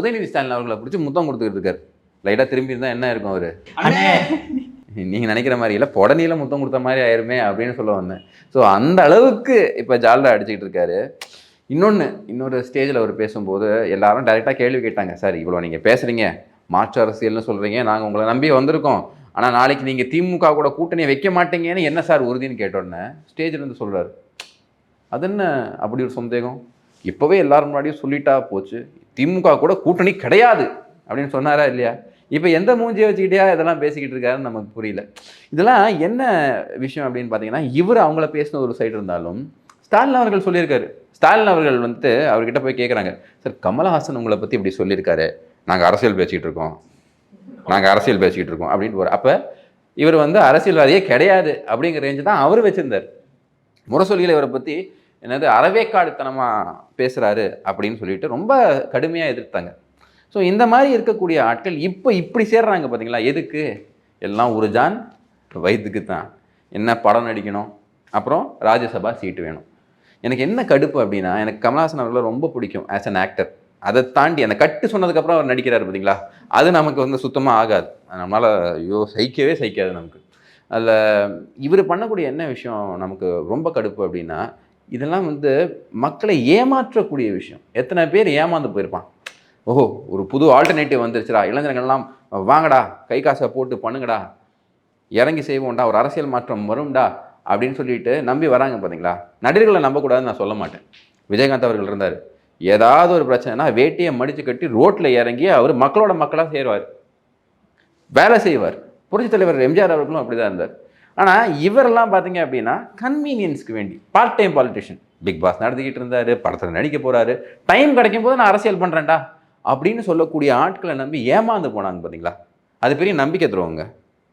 உதயநிதி ஸ்டாலின் அவர்களை பிடிச்சி முத்தம் கொடுத்துக்கிட்டு இருக்காரு. லைட்டாக திரும்பி இருந்தால் என்ன இருக்கும் அவரு? நீங்கள் நினைக்கிற மாதிரி இல்லை புடனியில முத்தம் கொடுத்த மாதிரி ஆயிருமே அப்படின்னு சொல்ல வந்தேன். ஸோ அந்த அளவுக்கு இப்போ ஜால்ரா அடிச்சுக்கிட்டு இருக்காரு. இன்னொன்று இன்னொரு ஸ்டேஜில் அவர் பேசும்போது எல்லாரும் டைரெக்டாக கேள்வி கேட்டாங்க. சார் இவ்வளோ நீங்கள் பேசுகிறீங்க மாற்று அரசியல்னு சொல்கிறீங்க நாங்கள் உங்களை நம்பி வந்திருக்கோம். ஆனால் நாளைக்கு நீங்கள் திமுக கூட கூட்டணியை வைக்க மாட்டீங்கன்னு என்ன சார் உறுதின்னு கேட்டோன்னே ஸ்டேஜில் இருந்து சொல்கிறாரு அது என்ன அப்படி ஒரு சந்தேகம்? இப்போவே எல்லாரும் முன்னாடியும் சொல்லிட்டா போச்சு. திமுக கூட கூட்டணி கிடையாது அப்படின்னு சொன்னாரா இல்லையா? இப்போ எந்த மூஞ்சியை வச்சுக்கிட்டே இதெல்லாம் பேசிக்கிட்டு இருக்காருன்னு நமக்கு புரியல. இதெல்லாம் என்ன விஷயம் அப்படின்னு பார்த்தீங்கன்னா இவர் அவங்கள பேசின ஒரு சைடு இருந்தாலும் ஸ்டாலின் அவர்கள் சொல்லியிருக்காரு. ஸ்டாலின் அவர்கள் வந்துட்டு அவர்கிட்ட போய் கேட்குறாங்க சார் கமலஹாசன் உங்களை பற்றி இப்படி சொல்லியிருக்காரு. நாங்கள் அரசியல் பேசிக்கிட்டு இருக்கோம். நாங்கள் அரசியல் பேசிக்கிட்டு இருக்கோம். அப்படின்னு போகிற அப்போ இவர் வந்து அரசியல்வாதியே கிடையாது அப்படிங்கிற ரேஞ்சு தான் அவர் வச்சுருந்தார். முரசொலியில் இவரை பற்றி என்னது அறவேக்காடுத்தனமாக பேசுகிறாரு அப்படின்னு சொல்லிட்டு ரொம்ப கடுமையாக எதிர்த்தாங்க. ஸோ இந்த மாதிரி இருக்கக்கூடிய ஆட்கள் இப்போ இப்படி சேர்றாங்க பார்த்தீங்களா எதுக்கு? எல்லாம் ஒரு ஜான் வயிற்றுக்கு தான். என்ன படம் நடிக்கணும்? அப்புறம் ராஜ்யசபா சீட்டு வேணும். எனக்கு என்ன கடுப்பு அப்படின்னா எனக்கு கமல்ஹாசன் அவர்களை ரொம்ப பிடிக்கும் ஆஸ் அன் ஆக்டர் அதை தாண்டி அந்த கட்டு சொன்னதுக்கப்புறம் அவர் நடிக்கிறார் பார்த்தீங்களா அது நமக்கு வந்து சுத்தமாக ஆகாது. நம்மளால் ஐயோ சகிக்கவே சகிக்காது நமக்கு. அதில் இவர் பண்ணக்கூடிய என்ன விஷயம் நமக்கு ரொம்ப கடுப்பு அப்படின்னா இதெல்லாம் வந்து மக்களை ஏமாற்றக்கூடிய விஷயம். எத்தனை பேர் ஏமாந்து போயிருப்பான். ஓஹோ ஒரு புது ஆல்டர்னேட்டிவ் வந்துருச்சுடா. இளைஞர்கள்லாம் வாங்கடா கை காசை போட்டு பண்ணுங்கடா. இறங்கி செய்வோம்டா. ஒரு அரசியல் மாற்றம் வரும்டா. அப்படின்னு சொல்லிட்டு நம்பி வராங்க பார்த்தீங்களா நடிகர்களை நம்பக்கூடாதுன்னு நான் சொல்ல மாட்டேன். விஜயகாந்த் அவர்கள் இருந்தார். ஏதாவது ஒரு பிரச்சனைனா வேட்டியை மடித்து கட்டி ரோட்டில் இறங்கி அவர் மக்களோட மக்களாக சேருவார். வேலை செய்வார். புரட்சித் தலைவர் எம்ஜிஆர் அவர்களும் அப்படி தான் இருந்தார். ஆனால் இவரெல்லாம் பார்த்தீங்க அப்படின்னா கன்வீனியன்ஸ்க்கு வேண்டி part time politician Big Boss நடத்திக்கிட்டு இருந்தார் படத்தில் நடிக்க போகிறாரு டைம் கிடைக்கும் போது நான் அரசியல் பண்ணுறேன்டா அப்படின்னு சொல்லக்கூடிய ஆட்களை நம்பி ஏமாந்து போனாங்க பார்த்தீங்களா அது பெரிய நம்பிக்கை தருவாங்க